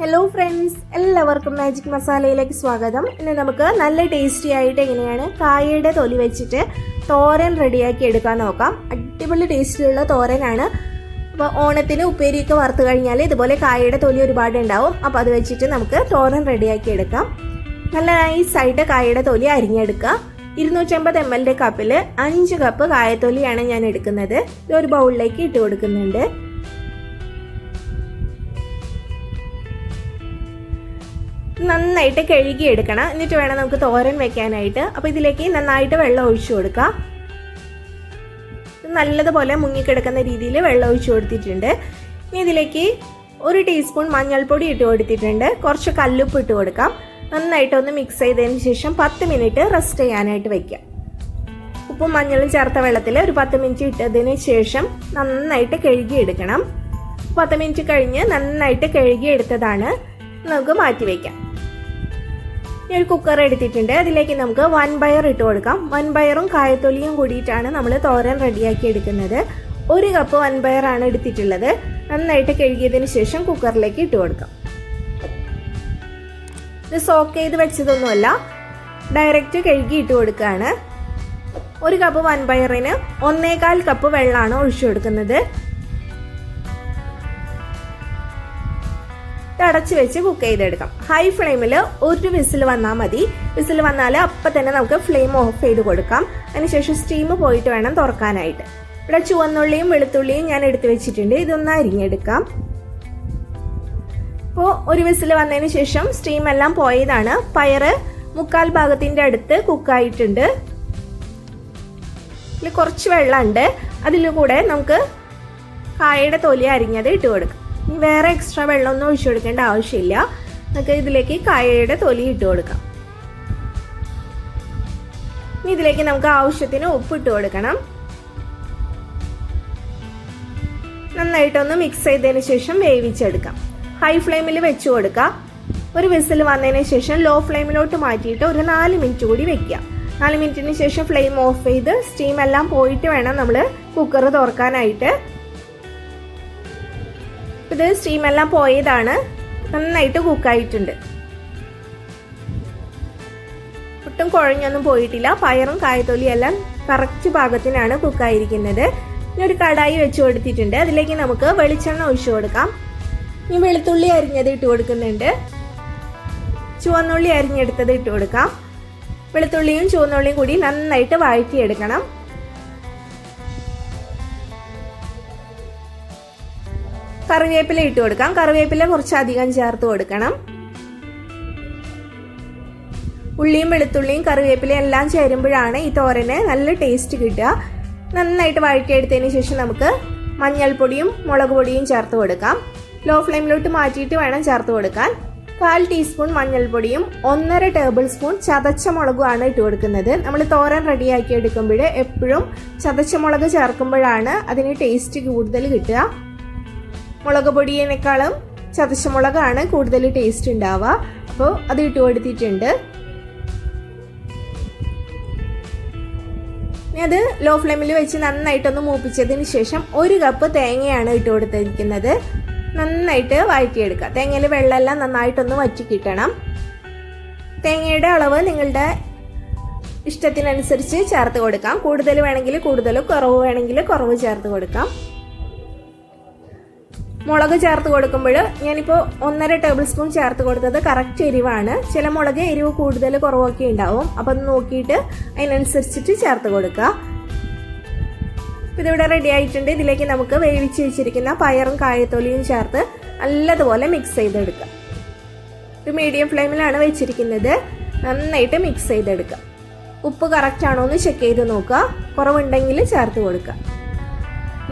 Hello friends എല്ലാവർക്കും magic മസാലയിലേക്ക് സ്വാഗതം. ഇന്ന് നമുക്ക് നല്ല ടേസ്റ്റി ആയിട്ട് എങ്ങനെയാണ് കായയുടെ തൊലി വെച്ചിട്ട് തോരൻ റെഡിയാക്കി എടുക്കാൻ നോക്കാം. അടിപൊളി ടേസ്റ്റിലുള്ള തോരനാണ്. അപ്പോൾ ഓണത്തിന് ഉപ്പേരിയൊക്കെ വറുത്ത് കഴിഞ്ഞാൽ ഇതുപോലെ കായയുടെ തൊലി ഒരുപാട് ഉണ്ടാവും. അപ്പോൾ അത് വെച്ചിട്ട് നമുക്ക് തോരൻ റെഡിയാക്കി എടുക്കാം. നല്ല നൈസായിട്ട് കായയുടെ തൊലി അരിഞ്ഞെടുക്കുക. ഇരുന്നൂറ്റമ്പത് എം എല്ലിന്റെ കപ്പിൽ അഞ്ച് കപ്പ് കായത്തൊലിയാണ് ഞാൻ എടുക്കുന്നത്. ഇത് ഒരു ബൗളിലേക്ക് ഇട്ട് കൊടുക്കുന്നുണ്ട്. നന്നായിട്ട് കഴുകി എടുക്കണം എന്നിട്ട് വേണം നമുക്ക് തോരൻ വെക്കാനായിട്ട്. അപ്പോൾ ഇതിലേക്ക് നന്നായിട്ട് വെള്ളം ഒഴിച്ചു കൊടുക്കാം. നല്ലതുപോലെ മുങ്ങിക്കിടക്കുന്ന രീതിയിൽ വെള്ളം ഒഴിച്ചു കൊടുത്തിട്ടുണ്ട്. ഇനി ഇതിലേക്ക് ഒരു ടീസ്പൂൺ മഞ്ഞൾപ്പൊടി ഇട്ട് കൊടുത്തിട്ടുണ്ട്. കുറച്ച് കല്ലുപ്പ് ഇട്ട് കൊടുക്കാം. നന്നായിട്ട് ഒന്ന് മിക്സ് ചെയ്തതിന് ശേഷം പത്ത് മിനിറ്റ് റെസ്റ്റ് ചെയ്യാനായിട്ട് വെക്കാം. ഉപ്പും മഞ്ഞളും ചേർത്ത വെള്ളത്തിൽ ഒരു പത്ത് മിനിറ്റ് ഇട്ടതിന് ശേഷം നന്നായിട്ട് കഴുകി എടുക്കണം പത്ത് മിനിറ്റ് കഴിഞ്ഞ് നന്നായിട്ട് കഴുകി എടുത്തതാണ് നമുക്ക് മാറ്റി വയ്ക്കാം ഞാൻ ഒരു കുക്കർ എടുത്തിട്ടുണ്ട്. അതിലേക്ക് നമുക്ക് വൺ ബയർ ഇട്ട് കൊടുക്കാം. വൺ ബയറും കായത്തൊലിയും കൂടിയിട്ടാണ് നമ്മൾ തോരൻ റെഡിയാക്കി എടുക്കുന്നത്. ഒരു കപ്പ് വൺ ബയറാണ് എടുത്തിട്ടുള്ളത്. നന്നായിട്ട് കഴുകിയതിന് ശേഷം കുക്കറിലേക്ക് ഇട്ട് കൊടുക്കാം. ഇത് സോക്ക് ചെയ്ത് വെച്ചതൊന്നുമല്ല ഡയറക്റ്റ് കഴുകി ഇട്ട് കൊടുക്കുകയാണ്. ഒരു കപ്പ് വൻപയറിന് ഒന്നേകാൽ കപ്പ് വെള്ളമാണ് ഒഴിച്ചു കൊടുക്കുന്നത്. അടച്ച് വെച്ച് കുക്ക് ചെയ്തെടുക്കാം. ഹൈ ഫ്ലെയിമിൽ ഒരു വിസിൽ വന്നാൽ മതി. വിസിൽ വന്നാൽ അപ്പം തന്നെ നമുക്ക് ഫ്ലെയിം ഓഫ് ചെയ്ത് കൊടുക്കാം. അതിനുശേഷം സ്റ്റീം പോയിട്ട് വേണം തുറക്കാനായിട്ട്. ഇവിടെ ചുവന്നുള്ളിയും വെളുത്തുള്ളിയും ഞാൻ എടുത്തു വെച്ചിട്ടുണ്ട്. ഇതൊന്ന് അരിഞ്ഞെടുക്കാം. അപ്പോൾ ഒരു വിസിൽ വന്നതിന് ശേഷം സ്റ്റീം എല്ലാം പോയതാണ്. പയറ് മുക്കാൽ ഭാഗത്തിന്റെ അടുത്ത് കുക്കായിട്ടുണ്ട് ഇതിൽ കുറച്ച് വെള്ളമുണ്ട്. അതിൽ കൂടെ നമുക്ക് കായയുടെ തൊലി അരിഞ്ഞത് ഇട്ട് കൊടുക്കാം. വേറെ എക്സ്ട്രാ വെള്ളമൊന്നും ഒഴിച്ചു കൊടുക്കേണ്ട ആവശ്യമില്ല. നമുക്ക് ഇതിലേക്ക് കായയുടെ തൊലി ഇട്ട് കൊടുക്കാം. ഇനി ഇതിലേക്ക് നമുക്ക് ആവശ്യത്തിന് ഉപ്പ് ഇട്ട് കൊടുക്കണം. നന്നായിട്ടൊന്ന് മിക്സ് ചെയ്തതിന് ശേഷം വേവിച്ചെടുക്കാം. ഹൈ ഫ്ലെയിമിൽ വെച്ച് കൊടുക്കുക ഒരു വിസിൽ വന്നതിന് ശേഷം ലോ ഫ്ലെയിമിലോട്ട് മാറ്റിയിട്ട് ഒരു നാല് മിനിറ്റ് കൂടി വെക്കുക നാല് മിനിറ്റിന് ശേഷം ഫ്ലെയിം ഓഫ് ചെയ്ത് സ്റ്റീം എല്ലാം പോയിട്ട് വേണം നമ്മൾ കുക്കർ തുറക്കാനായിട്ട്. ഇത് സ്റ്റീം എല്ലാം പോയതാണ്. നന്നായിട്ട് കുക്കായിട്ടുണ്ട് ഒട്ടും കുഴഞ്ഞൊന്നും പോയിട്ടില്ല. പയറും കായത്തൊലിയും എല്ലാം കറക്റ്റ് പാകത്തിനാണ് കുക്കായിരിക്കുന്നത് ഇനി ഒരു കടായി വെച്ച് കൊടുത്തിട്ടുണ്ട്. അതിലേക്ക് നമുക്ക് വെളിച്ചെണ്ണ ഒഴിച്ചു കൊടുക്കാം. ഇനി വെളുത്തുള്ളി അരിഞ്ഞത് ഇട്ട് കൊടുക്കുന്നുണ്ട്. ചുവന്നുള്ളി അരിഞ്ഞെടുത്തത് ഇട്ട് കൊടുക്കാം. വെളുത്തുള്ളിയും ചുവന്നുള്ളിയും കൂടി നന്നായിട്ട് വഴറ്റിയെടുക്കണം. കറിവേപ്പില ഇട്ട് കൊടുക്കാം. കറിവേപ്പില കുറച്ചധികം ചേർത്ത് കൊടുക്കണം. ഉള്ളിയും വെളുത്തുള്ളിയും കറിവേപ്പിലയും എല്ലാം ചേരുമ്പോഴാണ് ഈ തോരന് നല്ല ടേസ്റ്റ് കിട്ടുക. നന്നായിട്ട് വഴറ്റിയെടുത്തതിന് ശേഷം നമുക്ക് മഞ്ഞൾപ്പൊടിയും മുളക് പൊടിയും ചേർത്ത് കൊടുക്കാം. ലോ ഫ്ലെയിമിലോട്ട് മാറ്റിയിട്ട് വേണം ചേർത്ത് കൊടുക്കാൻ. കാൽ ടീസ്പൂൺ മഞ്ഞൾപ്പൊടിയും ഒന്നര ടേബിൾ സ്പൂൺ ചതച്ച മുളകുമാണ് ഇട്ട് കൊടുക്കുന്നത്. നമ്മൾ തോരൻ റെഡിയാക്കി എടുക്കുമ്പോൾ എപ്പോഴും ചതച്ച മുളക് ചേർക്കുമ്പോഴാണ് അതിന് ടേസ്റ്റ് കൂടുതൽ കിട്ടുക. മുളക് പൊടിയേക്കാളും ചതച്ചമുളകാണ് കൂടുതൽ ടേസ്റ്റ് ഉണ്ടാവുക. അപ്പോൾ അത് ഇട്ട് കൊടുത്തിട്ടുണ്ട്. അത് ലോ ഫ്ലെയിമിൽ വെച്ച് നന്നായിട്ടൊന്ന് മൂപ്പിച്ചതിന് ശേഷം ഒരു കപ്പ് തേങ്ങയാണ് ഇട്ട് കൊടുത്തിരിക്കുന്നത്. നന്നായിട്ട് വഴറ്റിയെടുക്കുക. തേങ്ങയിൽ വെള്ളമെല്ലാം നന്നായിട്ടൊന്ന് വറ്റി കിട്ടണം. തേങ്ങയുടെ അളവ് നിങ്ങളുടെ ഇഷ്ടത്തിനനുസരിച്ച് ചേർത്ത് കൊടുക്കാം. കൂടുതൽ വേണമെങ്കിൽ കൂടുതൽ കുറവ് വേണമെങ്കിൽ കുറവ് ചേർത്ത് കൊടുക്കാം. മുളക് ചേർത്ത് കൊടുക്കുമ്പോൾ ഞാനിപ്പോൾ ഒന്നര ടേബിൾ സ്പൂൺ ചേർത്ത് കൊടുത്തത് കറക്റ്റ് എരിവാണ്. ചില മുളക് എരിവ് കൂടുതൽ കുറവൊക്കെ ഉണ്ടാവും. അപ്പോൾ അത് നോക്കിയിട്ട് അതിനനുസരിച്ചിട്ട് ചേർത്ത് കൊടുക്കുക. ഇതിവിടെ റെഡി ആയിട്ടുണ്ട്. ഇതിലേക്ക് നമുക്ക് വേവിച്ച് വെച്ചിരിക്കുന്ന പയറും കായത്തൊലിയും ചേർത്ത് നല്ലതുപോലെ മിക്സ് ചെയ്തെടുക്കുക. ഒരു മീഡിയം ഫ്ലെയിമിലാണ് വെച്ചിരിക്കുന്നത്. നന്നായിട്ട് മിക്സ് ചെയ്തെടുക്കുക. ഉപ്പ് കറക്റ്റ് ആണോ എന്ന് ചെക്ക് ചെയ്ത് നോക്കുക. കുറവുണ്ടെങ്കിൽ ചേർത്ത് കൊടുക്കുക.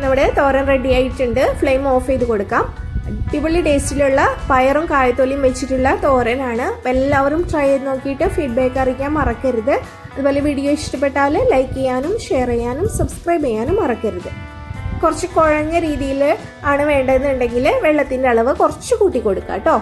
നമ്മുടെ തോരൻ റെഡി ആയിട്ടുണ്ട്. ഫ്ലെയിം ഓഫ് ചെയ്ത് കൊടുക്കാം. അടിപൊളി ടേസ്റ്റിലുള്ള പയറും കായത്തൊലിയും വെച്ചിട്ടുള്ള തോരനാണ്. എല്ലാവരും ട്രൈ ചെയ്ത് നോക്കിയിട്ട് ഫീഡ്ബാക്ക് അറിയിക്കാൻ മറക്കരുത്. അതുപോലെ വീഡിയോ ഇഷ്ടപ്പെട്ടാൽ ലൈക്ക് ചെയ്യാനും ഷെയർ ചെയ്യാനും സബ്സ്ക്രൈബ് ചെയ്യാനും മറക്കരുത്. കുറച്ച് കുഴഞ്ഞ രീതിയിൽ ആണ് വേണ്ടതെന്നുണ്ടെങ്കിൽ വെള്ളത്തിന്റെ അളവ് കുറച്ച് കൂട്ടി കൊടുക്കാം കേട്ടോ.